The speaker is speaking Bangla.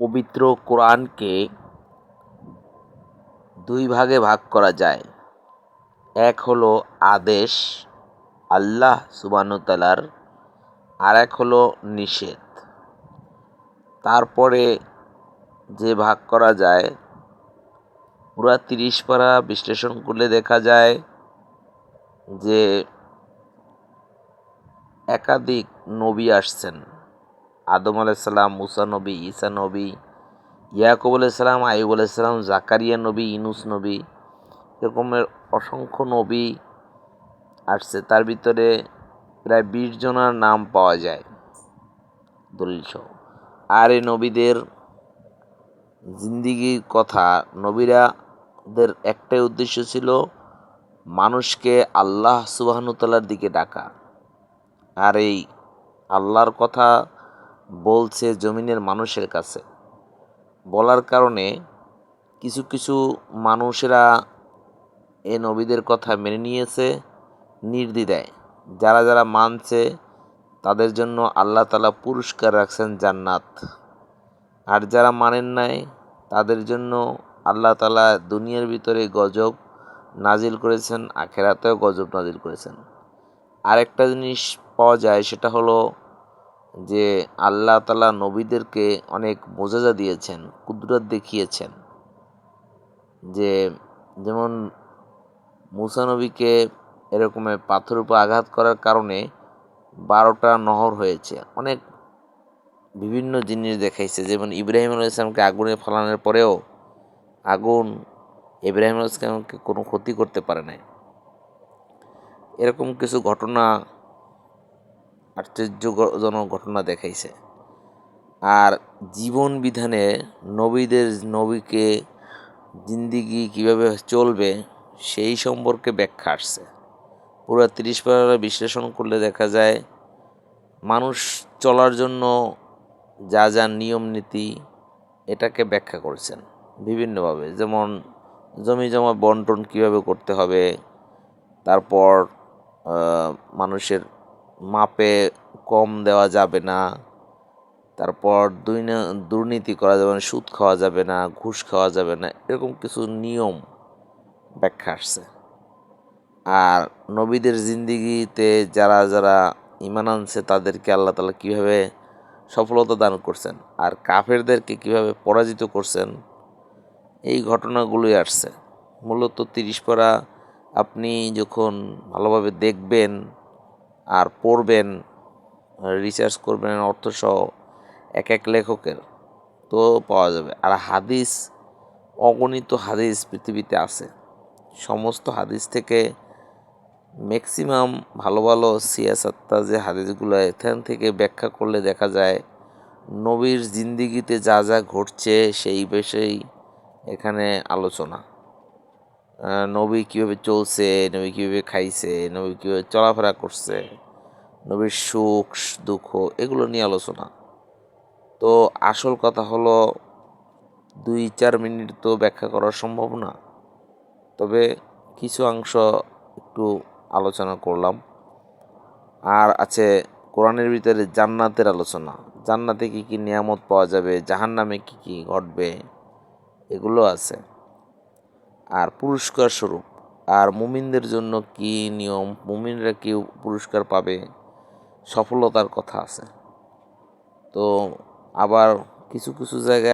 পবিত্র কোরআনকে দুই ভাগে ভাগ করা যায়। এক হলো আদেশ, আল্লাহ সুবানুতালার আর এক হলো নিষেধ। তারপরে যে ভাগ করা যায়, পুরা তিরিশ পারা বিশ্লেষণ করলে দেখা যায় যে একাধিক নবী আসছেন। আদম আলাইসাল্লাম মুসা নবী, ঈসা নবী, ইয়াকুব আলাইসাল্লাম আইব আলাইসাল্লাম জাকারিয়া নবী, ইনুস নবী এরকমের অসংখ্য নবী আসছে। তার ভিতরে প্রায় বিশ জনার নাম পাওয়া যায় দলিল সহ। আর এই নবীদের জিন্দিগির কথা, নবীরাদের একটাই উদ্দেশ্য ছিল মানুষকে আল্লাহ সুবাহনুতালার দিকে ডাকা। আর এই আল্লাহর কথা বলছে জমিনের মানুষের কাছে। বলার কারণে কিছু কিছু মানুষেরা এ নবীদের কথা মেনে নিয়েছে, নির্দ্বিধায়। যারা যারা মানছে, তাদের জন্য আল্লাহ তালা পুরস্কার রাখছেন জান্নাত। আর যারা মানেন নাই, তাদের জন্য আল্লাহ তালা দুনিয়ার ভিতরে গজব নাজিল করেছেন, আখেরাতেও গজব নাজিল করেছেন। আরেকটা জিনিস পাওয়া যায়, সেটা হলো যে আল্লাহ তালা নবীদেরকে অনেক মোজাজা দিয়েছেন, কুদরত দেখিয়েছেন। যে যেমন মুসা নবীকে এরকমের পাথর উপর আঘাত করার কারণে বারোটা নহর হয়েছে। অনেক বিভিন্ন জিনিস দেখাইছে। যেমন ইব্রাহিম আল ইসলামকে আগুনে ফলানোর পরেও আগুন ইব্রাহিম আল ইসলামকে কোনো ক্ষতি করতে পারে নাই। এরকম কিছু ঘটনা আশ্চর্যজনক ঘটনা দেখাইছে। আর জীবন বিধানে নবীদের নবীকে জিন্দিগি কীভাবে চলবে সেই সম্পর্কে ব্যাখ্যা আসছে। পুরো তিরিশ পারা বিশ্লেষণ করলে দেখা যায়, মানুষ চলার জন্য যা যা নিয়ম নীতি এটাকে ব্যাখ্যা করেছেন বিভিন্নভাবে। যেমন জমি জমা বন্টন কীভাবে করতে হবে, তারপর মানুষের মাপে কম দেওয়া যাবে না। তারপর দুই দুর্নীতি করা যাবে না, সুদ খাওয়া যাবে না, ঘুষ খাওয়া যাবে না, এরকম কিছু নিয়ম ব্যাখ্যা আসছে। আর নবীদের জিন্দিগিতে যারা যারা ইমান আনছে, তাদেরকে আল্লাহ তালা কীভাবে সফলতা দান করছেন আর কাফেরদেরকে কীভাবে পরাজিত করছেন, এই ঘটনাগুলোই আসছে। মূলত তিরিশ পারা আপনি যখন ভালোভাবে দেখবেন আর পড়বেন রিসার্চ করবেন অর্থসহ এক এক লেখকের, তো পাওয়া যাবে। আর হাদিস, অগণিত হাদিস পৃথিবীতে আছে। সমস্ত হাদিস থেকে ম্যাক্সিমাম ভালো ভালো সিয়াসাত্তা যে হাদিসগুলো এখান থেকে ব্যাখ্যা করলে দেখা যায়, নবীর জিন্দিগিতে যা যা ঘটছে সেই বিষয়েই এখানে আলোচনা। নবী কীভাবে চলছে, নবী কীভাবে খাইছে, নবী কীভাবে চলাফেরা করছে, নবীর সুখ, দুঃখ, এগুলো নিয়ে আলোচনা। তো আসল কথা হলো, দুই চার মিনিট তো ব্যাখ্যা করা সম্ভব না। তবে কিছু অংশ একটু আলোচনা করলাম। আর আছে কোরআনের ভিতরে জান্নাতের আলোচনা। জান্নাতে কী কী নিয়ামত পাওয়া যাবে জাহান নামে কী কী ঘটবে, এগুলো আছে। আর পুরস্কার স্বরূপ। আর মুমিনদের জন্য কি নিয়ম? মুমিনরা কি পুরস্কার পাবে? সফলতার কথা আছে। তো আবার কিছু কিছু জায়গায়